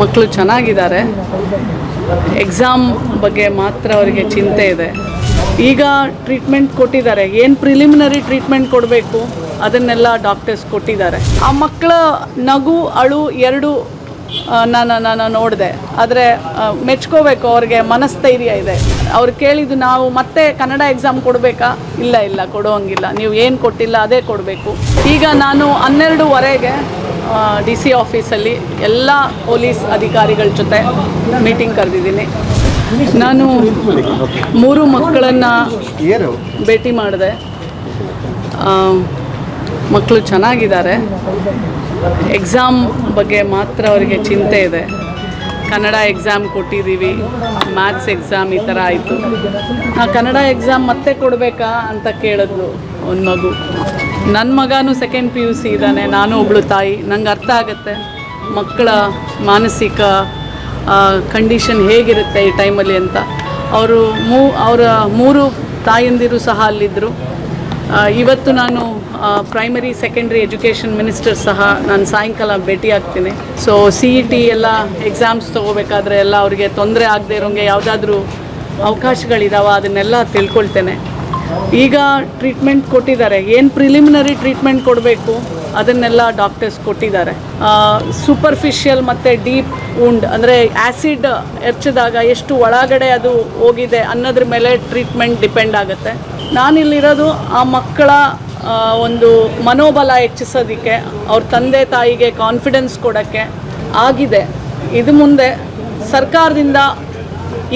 ಮಕ್ಕಳು ಚೆನ್ನಾಗಿದ್ದಾರೆ. ಎಕ್ಸಾಮ್ ಬಗ್ಗೆ ಮಾತ್ರ ಅವರಿಗೆ ಚಿಂತೆ ಇದೆ. ಈಗ ಟ್ರೀಟ್ಮೆಂಟ್ ಕೊಟ್ಟಿದ್ದಾರೆ. ಏನು ಪ್ರಿಲಿಮಿನರಿ ಟ್ರೀಟ್ಮೆಂಟ್ ಕೊಡಬೇಕು? ಅದನ್ನೆಲ್ಲ ಡಾಕ್ಟರ್ಸ್ ಕೊಟ್ಟಿದ್ದಾರೆ. ಆ ಮಕ್ಕಳ ನಗು, ಅಳು ಎರಡು ನಾನು ನಾನು ನೋಡಿದೆ. ಆದರೆ ಮೆಚ್ಕೋಬೇಕು ಅವ್ರಿಗೆ ಮನಸ್ಥೈರ್ಯ ಇದೆ. ಅವ್ರು ಕೇಳಿದ್ದು ನಾವು ಮತ್ತೆ ಕನ್ನಡ ಎಕ್ಸಾಮ್ ಕೊಡಬೇಕಾ? ಇಲ್ಲ ಇಲ್ಲ, ಕೊಡೋಂಗಿಲ್ಲ. ನೀವು ಏನು ಕೊಟ್ಟಿಲ್ಲ, ಅದೇ ಕೊಡಬೇಕು. ಈಗ ನಾನು ಹನ್ನೆರಡುವರೆಗೆ ಡಿ ಸಿ ಆಫೀಸಲ್ಲಿ ಎಲ್ಲ ಪೊಲೀಸ್ ಅಧಿಕಾರಿಗಳ ಜೊತೆ ಮೀಟಿಂಗ್ ಕರೆದಿದ್ದೀನಿ. ನಾನು ಮೂರು ಮಕ್ಕಳನ್ನು ಭೇಟಿ ಮಾಡಿದೆ. ಮಕ್ಕಳು ಚೆನ್ನಾಗಿದ್ದಾರೆ. ಎಕ್ಸಾಮ್ ಬಗ್ಗೆ ಮಾತ್ರ ಅವರಿಗೆ ಚಿಂತೆ ಇದೆ. ಕನ್ನಡ ಎಕ್ಸಾಮ್ ಕೊಟ್ಟಿದ್ದೀವಿ ಮ್ಯಾಥ್ಸ್ ಎಕ್ಸಾಮ್ ಈ ಥರ ಆಯಿತು. ಆ ಕನ್ನಡ ಎಕ್ಸಾಮ್ ಮತ್ತೆ ಕೊಡಬೇಕಾ ಅಂತ ಕೇಳಿದ್ಲು ಒಂದು ಮಗು. ನನ್ನ ಮಗನೂ ಸೆಕೆಂಡ್ ಪಿ ಯು ಸಿ ಇದ್ದಾನೆ, ನಾನು ಒಬ್ಳು ತಾಯಿ. ನಂಗೆ ಅರ್ಥ ಆಗುತ್ತೆ. ಮಕ್ಕಳ ಮಾನಸಿಕ ಕಂಡೀಷನ್ ಹೇಗಿರುತ್ತೆ ಈ ಟೈಮಲ್ಲಿ ಅಂತ. ಅವರು ಮೂ, ಅವರ ಮೂರು ತಾಯಂದಿರು ಸಹ ಅಲ್ಲಿದ್ದರು ಇವತ್ತು ನಾನು ಪ್ರೈಮರಿ ಸೆಕೆಂಡ್ರಿ ಎಜುಕೇಷನ್ ಮಿನಿಸ್ಟರ್ ಸಹ ನಾನು ಸಾಯಂಕಾಲ ಭೇಟಿ ಆಗ್ತೀನಿ. ಸೊ ಸಿ ಇ ಟಿ ಎಲ್ಲ ಎಕ್ಸಾಮ್ಸ್ ತೊಗೋಬೇಕಾದ್ರೆ ಎಲ್ಲ ಅವರಿಗೆ ತೊಂದರೆ ಆಗದೆ ಇರೋಂಗೆ ಯಾವುದಾದ್ರೂ ಅವಕಾಶಗಳಿದಾವ ಅದನ್ನೆಲ್ಲ ತಿಳ್ಕೊಳ್ತೇನೆ. ಈಗ ಟ್ರೀಟ್ಮೆಂಟ್ ಕೊಟ್ಟಿದ್ದಾರೆ. ಏನು ಪ್ರಿಲಿಮಿನರಿ ಟ್ರೀಟ್ಮೆಂಟ್ ಕೊಡಬೇಕು? ಅದನ್ನೆಲ್ಲ ಡಾಕ್ಟರ್ಸ್ ಕೊಟ್ಟಿದ್ದಾರೆ. ಸೂಪರ್ಫಿಷಿಯಲ್ ಮತ್ತು ಡೀಪ್ ಉಂಡ್ ಅಂದರೆ ಆ್ಯಸಿಡ್ ಎರ್ಚಿದಾಗ ಎಷ್ಟು ಒಳಗಡೆ ಅದು ಹೋಗಿದೆ ಅನ್ನೋದ್ರ ಮೇಲೆ ಟ್ರೀಟ್ಮೆಂಟ್ ಡಿಪೆಂಡ್ ಆಗುತ್ತೆ. ನಾನಿಲ್ಲಿರೋದು ಆ ಮಕ್ಕಳ ಒಂದು ಮನೋಬಲ ಹೆಚ್ಚಿಸೋದಕ್ಕೆ, ಅವ್ರ ತಂದೆ ತಾಯಿಗೆ ಕಾನ್ಫಿಡೆನ್ಸ್ ಕೊಡೋಕ್ಕೆ ಆಗಿದೆ. ಇದು ಮುಂದೆ ಸರ್ಕಾರದಿಂದ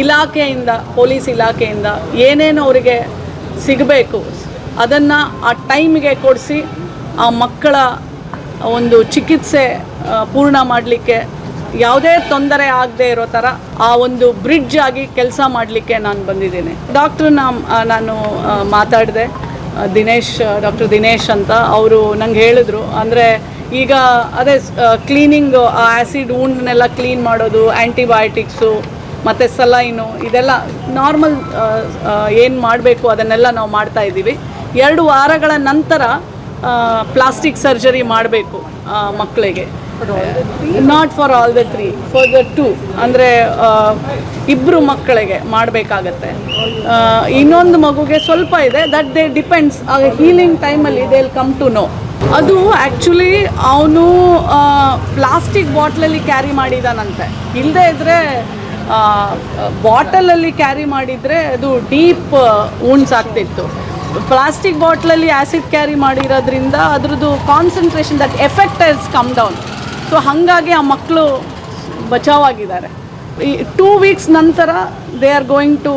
ಇಲಾಖೆಯಿಂದ, ಪೊಲೀಸ್ ಇಲಾಖೆಯಿಂದ ಏನೇನು ಅವರಿಗೆ ಸಿಗಬೇಕು, ಅದನ್ನು ಆ ಟೈಮಿಗೆ ಕೊಡಿಸಿ ಆ ಮಕ್ಕಳ ಒಂದು ಚಿಕಿತ್ಸೆ ಪೂರ್ಣ ಮಾಡಲಿಕ್ಕೆ ಯಾವುದೇ ತೊಂದರೆ ಆಗದೆ ಇರೋ ಥರ ಆ ಒಂದು ಬ್ರಿಡ್ಜ್ ಆಗಿ ಕೆಲಸ ಮಾಡಲಿಕ್ಕೆ ನಾನು ಬಂದಿದ್ದೀನಿ. ಡಾಕ್ಟ್ರ್ ನಾನು ಮಾತಾಡಿದೆ. ದಿನೇಶ್ ಡಾಕ್ಟರ್ ದಿನೇಶ್ ಅಂತ ಅವರು ನಂಗೆ ಹೇಳಿದ್ರು. ಅಂದರೆ ಈಗ ಅದೇ ಕ್ಲೀನಿಂಗ್ ಆ ಆ್ಯಸಿಡ್ ಊಂಡ್ನೆಲ್ಲ ಕ್ಲೀನ್ ಮಾಡೋದು ಆ್ಯಂಟಿಬಯೋಟಿಕ್ಸು ಮತ್ತು ಸಲೈನು ಇದೆಲ್ಲ ನಾರ್ಮಲ್ ಏನು ಮಾಡಬೇಕು ಅದನ್ನೆಲ್ಲ ನಾವು ಮಾಡ್ತಾ ಇದ್ದೀವಿ. ಎರಡು ವಾರಗಳ ನಂತರ ಪ್ಲಾಸ್ಟಿಕ್ ಸರ್ಜರಿ ಮಾಡಬೇಕು ಮಕ್ಕಳಿಗೆ not for all the three for the two ಅಂದರೆ ಇಬ್ಬರು ಮಕ್ಕಳಿಗೆ ಮಾಡಬೇಕಾಗತ್ತೆ. ಇನ್ನೊಂದು ಮಗುಗೆ ಸ್ವಲ್ಪ ಇದೆ ದಟ್ ದೇ ಡಿಪೆಂಡ್ಸ್ ಹೀಲಿಂಗ್ ಟೈಮಲ್ಲಿ ದೇ ಕಮ್ ಟು ನೋ ಅದು ಆ್ಯಕ್ಚುಲಿ ಅವನು ಪ್ಲಾಸ್ಟಿಕ್ ಬಾಟ್ಲಲ್ಲಿ ಕ್ಯಾರಿ ಮಾಡಿದಾನಂತೆ. ಇಲ್ಲದೆ ಇದ್ದರೆ ಬಾಟಲಲ್ಲಿ ಕ್ಯಾರಿ ಮಾಡಿದರೆ ಅದು ಡೀಪ್ ಊಣ್ಸ್ ಆಗ್ತಿತ್ತು. ಪ್ಲಾಸ್ಟಿಕ್ ಬಾಟ್ಲಲ್ಲಿ ಆ್ಯಸಿಡ್ ಕ್ಯಾರಿ ಮಾಡಿರೋದ್ರಿಂದ ಅದ್ರದ್ದು concentration that effect is come down so ಹಾಗಾಗಿ ಆ ಮಕ್ಕಳು ಬಚಾವಾಗಿದ್ದಾರೆ. ಈ ಟೂ ವೀಕ್ಸ್ ನಂತರ they are going to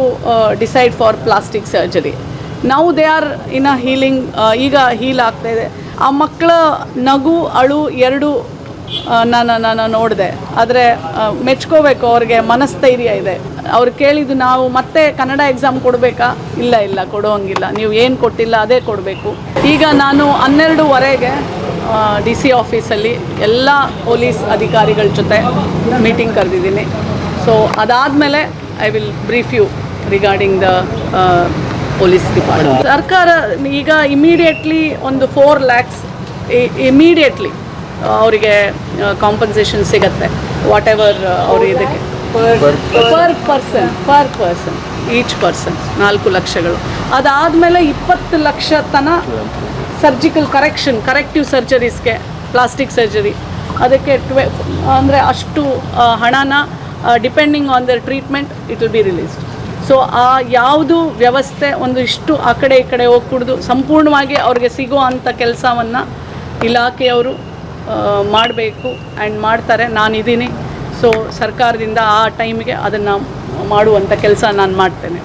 decide for plastic surgery ನಾವು they are in a healing ಈಗ ಹೀಲ್ ಆಗ್ತಾ ಇದೆ. ಆ ಮಕ್ಕಳ ನಗು, ಅಳು ಎರಡು ನಾನು ನಾನು ನೋಡಿದೆ. ಆದರೆ ಮೆಚ್ಕೋಬೇಕು ಅವ್ರಿಗೆ ಮನಸ್ಥೈರ್ಯ ಇದೆ. ಅವ್ರು ಕೇಳಿದ್ದು ನಾವು ಮತ್ತೆ ಕನ್ನಡ ಎಕ್ಸಾಮ್ ಕೊಡಬೇಕಾ? ಇಲ್ಲ ಇಲ್ಲ, ಕೊಡೋಂಗಿಲ್ಲ. ನೀವು ಏನು ಕೊಟ್ಟಿಲ್ಲ ಅದೇ ಕೊಡಬೇಕು. ಈಗ ನಾನು ಹನ್ನೆರಡುವರೆಗೆ ಡಿ ಸಿ ಆಫೀಸಲ್ಲಿ ಎಲ್ಲ ಪೊಲೀಸ್ ಅಧಿಕಾರಿಗಳ ಜೊತೆ ಮೀಟಿಂಗ್ ಕರೆದಿದ್ದೀನಿ. ಸೊ ಅದಾದಮೇಲೆ I will brief you regarding the police department ಸರ್ಕಾರ ಈಗ ಇಮಿಡಿಯೇಟ್ಲಿ ಒಂದು ಫೋರ್ ಲ್ಯಾಕ್ಸ್ ಇಮಿಡಿಯೇಟ್ಲಿ ಅವರಿಗೆ ಕಾಂಪನ್ಸೇಷನ್ ಸಿಗತ್ತೆ. ವಾಟ್ ಎವರ್ ಅವ್ರ ಇದಕ್ಕೆ. Per person per person each person ನಾಲ್ಕು ಲಕ್ಷಗಳು. ಅದಾದಮೇಲೆ ಇಪ್ಪತ್ತು ಲಕ್ಷ ತನ ಸರ್ಜಿಕಲ್ ಕರೆಕ್ಷನ್ ಕರೆಕ್ಟಿವ್ ಸರ್ಜರೀಸ್ಗೆ ಪ್ಲಾಸ್ಟಿಕ್ ಸರ್ಜರಿ ಅದಕ್ಕೆ ಟ್ವೆ ಅಂದರೆ ಅಷ್ಟು ಹಣನ depending on their treatment it will be released so ಆ ಯಾವುದು ವ್ಯವಸ್ಥೆ ಒಂದು ಇಷ್ಟು ಆ ಕಡೆ ಈ ಕಡೆ ಹೋಗ್ಕೂಡ್ದು ಕುಡಿದು ಸಂಪೂರ್ಣವಾಗಿ ಅವ್ರಿಗೆ ಸಿಗೋ ಅಂಥ ಕೆಲಸವನ್ನು ಇಲಾಖೆಯವರು ಮಾಡಬೇಕು ಆ್ಯಂಡ್ ಮಾಡ್ತಾರೆ. ನಾನಿದ್ದೀನಿ. ಸೊ ಸರ್ಕಾರದಿಂದ ಆ ಟೈಮ್ಗೆ ಅದನ್ನು ಮಾಡುವಂಥ ಕೆಲಸ ನಾನು ಮಾಡ್ತೇನೆ.